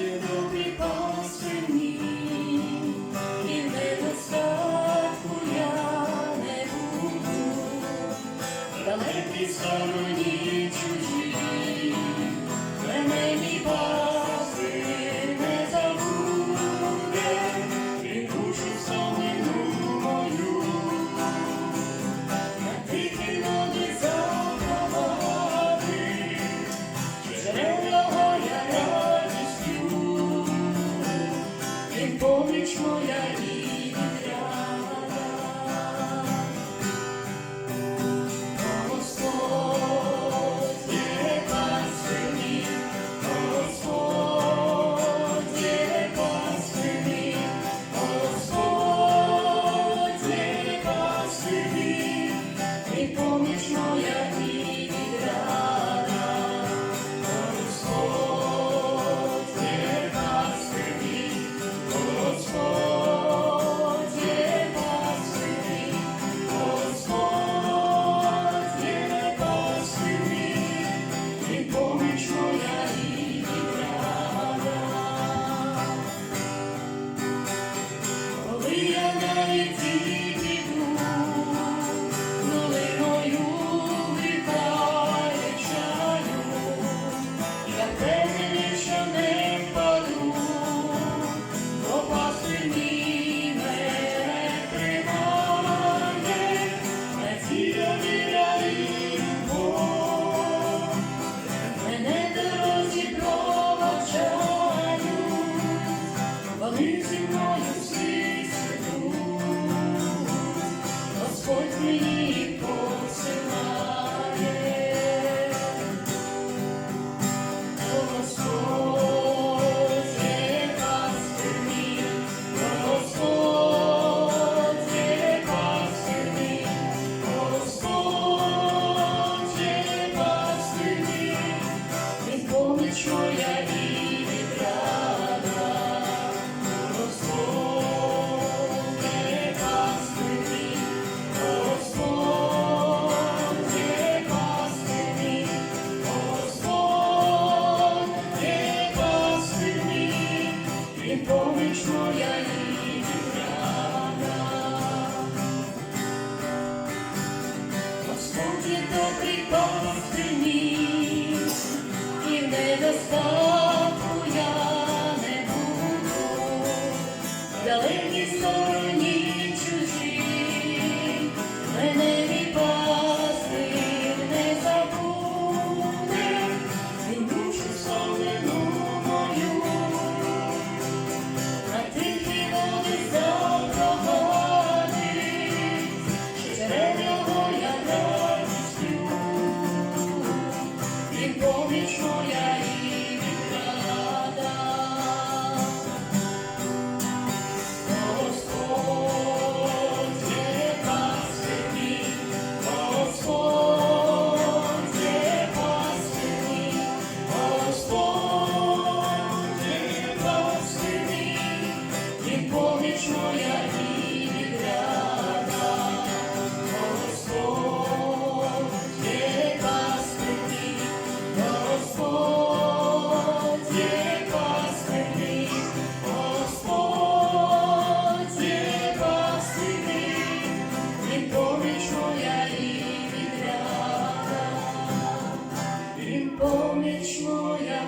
still be и помощь моя не Господь добрий повстині, і в недостатку я не буду, далекі сторони. Поміч моя